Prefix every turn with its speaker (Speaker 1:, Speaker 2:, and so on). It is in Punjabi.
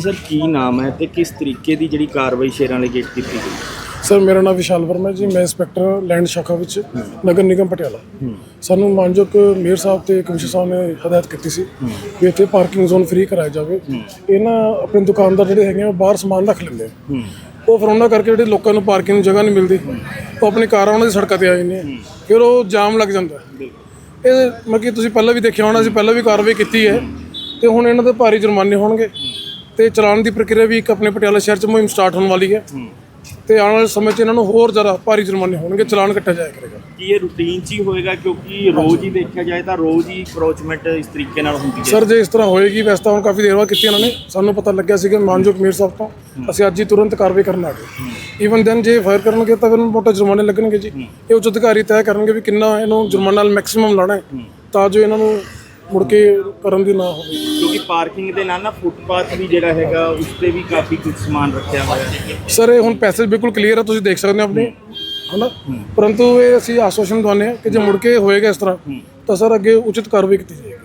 Speaker 1: ਸਰ ਕੀ ਨਾਮ ਹੈ ਤੇ ਕਿਸ ਤਰੀਕੇ ਦੀ ਜਿਹੜੀ ਕਾਰਵਾਈ ਸ਼ੇਰਾਂ ਲਈ ਗੇਟ ਕੀਤੀ ਗਈ?
Speaker 2: ਸਰ ਮੇਰਾ ਨਾਮ ਵਿਸ਼ਾਲ ਵਰਮਾ ਜੀ। ਮੈਂ ਇੰਸਪੈਕਟਰ ਲੈਂਡ ਸ਼ਾਖਾ ਵਿੱਚ ਨਗਰ ਨਿਗਮ ਪਟਿਆਲਾ। ਸਾਨੂੰ ਮਾਨਯੋਗ ਮੇਅਰ ਸਾਹਿਬ ਤੇ ਕਮਿਸ਼ਨਰ ਸਾਹਿਬ ਨੇ ਹਦਾਇਤ ਕੀਤੀ ਸੀ ਵੀ ਇੱਥੇ ਪਾਰਕਿੰਗ ਜ਼ੋਨ ਫ੍ਰੀ ਕਰਾਇਆ ਜਾਵੇ। ਇਹ ਨਾ ਆਪਣੇ ਦੁਕਾਨਦਾਰ ਜਿਹੜੇ ਹੈਗੇ ਆ ਉਹ ਬਾਹਰ ਸਮਾਨ ਰੱਖ ਲੈਂਦੇ ਆ। ਉਹ ਫਿਰ ਉਹਨਾਂ ਕਰਕੇ ਜਿਹੜੇ ਲੋਕਾਂ ਨੂੰ ਪਾਰਕਿੰਗ ਨੂੰ ਜਗ੍ਹਾ ਨਹੀਂ ਮਿਲਦੀ ਉਹ ਆਪਣੀ ਕਾਰਾਂ ਉਹਨਾਂ ਦੀ ਸੜਕਾਂ ਤੇ ਆ ਜਾਂਦੀਆਂ ਫਿਰ ਉਹ ਜਾਮ ਲੱਗ ਜਾਂਦਾ। ਇਹ ਮਤਲਬ ਕਿ ਤੁਸੀਂ ਪਹਿਲਾਂ ਵੀ ਦੇਖਿਆ ਹੋਣਾ ਅਸੀਂ ਪਹਿਲਾਂ ਵੀ ਕਾਰਵਾਈ ਕੀਤੀ ਹੈ। ਤੇ ਹੁਣ ਇਹਨਾਂ ਦੇ ਭਾਰੀ ਜੁਰਮਾਨੇ ਹੋਣਗੇ। ਤੇ ਚਲਾਨ ਦੀ ਪ੍ਰਕਿਰਿਆ ਵੀ ਇੱਕ ਆਪਣੇ ਪਟਿਆਲਾ ਸ਼ਹਿਰ 'ਚ ਮੁਹਿੰਮ ਸਟਾਰਟ ਹੋਣ ਵਾਲੀ ਹੈ। ਤੇ ਆਉਣ ਵਾਲੇ ਸਮੇਂ 'ਚ ਇਹਨਾਂ ਨੂੰ ਹੋਰ ਜ਼ਿਆਦਾ ਭਾਰੀ ਜੁਰਮਾਨੇ ਹੋਣਗੇ ਚਲਾਨ ਕੱਟਿਆ ਜਾਇਆ ਕਰੇਗਾ।
Speaker 1: ਕੀ ਇਹ ਰੂਟੀਨ 'ਚ ਹੀ ਹੋਏਗਾ? ਕਿਉਂਕਿ ਰੋਜ਼ ਹੀ ਦੇਖਿਆ ਜਾਏ ਤਾਂ ਰੋਜ਼ ਹੀ ਅਪਰੋਚਮੈਂਟ ਇਸ ਤਰੀਕੇ ਨਾਲ ਹੁੰਦੀ ਹੈ।
Speaker 2: ਸਰ ਜੇ ਇਸ ਤਰ੍ਹਾਂ ਹੋਏਗੀ ਵੈਸੇ ਤਾਂ ਹੁਣ ਕਾਫੀ ਦੇਰ ਬਾਅਦ ਕੀਤੀ ਇਹਨਾਂ ਨੇ। ਸਾਨੂੰ ਪਤਾ ਲੱਗਿਆ ਸੀ ਕਿ ਮਾਨਯੋਗ ਮੀਰ ਸਾਹਿਬ ਤੋਂ ਅਸੀਂ ਅੱਜ ਹੀ ਤੁਰੰਤ ਕਾਰਵਾਈ ਕਰਨ ਆ ਗਏ। ਈਵਨ ਦੈਨ ਜੇ ਫਾਇਰ ਕਰਨਗੇ ਤਾਂ ਫਿਰ ਮੋਟਾ ਜੁਰਮਾਨੇ ਲੱਗਣਗੇ ਜੀ। ਇਹ ਉੱਚ ਅਧਿਕਾਰੀ ਤੈਅ ਕਰਨਗੇ ਵੀ ਕਿੰਨਾ ਇਹਨੂੰ ਜੁਰਮਾਨਾ ਮੈਕਸਿਮਮ ਲਾਣਾ ਹੈ। ਤਾਂ ਜੋ ਇਹਨਾਂ ਨੂੰ ਮੁੜ ਕੇ ਕਰਨ ਦੀ ਨਾ ਹੋਵੇ।
Speaker 1: ਕਿਉਂਕਿ ਪਾਰਕਿੰਗ ਦੇ ਨਾਲ ਨਾ ਫੁੱਟਪਾਥ ਵੀ ਜਿਹੜਾ ਹੈਗਾ ਉਸ ਤੇ ਵੀ ਕਾਫੀ ਕੁਝ ਸਮਾਨ ਰੱਖਿਆ ਹੋਇਆ ਹੈ।
Speaker 2: ਸਰ ਇਹ ਹੁਣ ਪੈਸੇਜ ਬਿਲਕੁਲ ਕਲੀਅਰ ਹੈ ਤੁਸੀਂ ਦੇਖ ਸਕਦੇ ਹੋ ਆਪਣੇ ਹਨਾ? ਪਰੰਤੂ ਇਹ ਅਸੀਂ ਆਸ਼ਵਾਸਨ ਦਵਾਉਂਦੇ ਹਾਂ ਕਿ ਜੇ ਮੁੜ ਕੇ ਹੋਏਗਾ ਇਸ ਤਰ੍ਹਾਂ ਤਾਂ ਸਰ ਅੱਗੇ ਉਚਿਤ ਕਾਰਵਾਈ ਕੀਤੀ ਜਾਏਗੀ।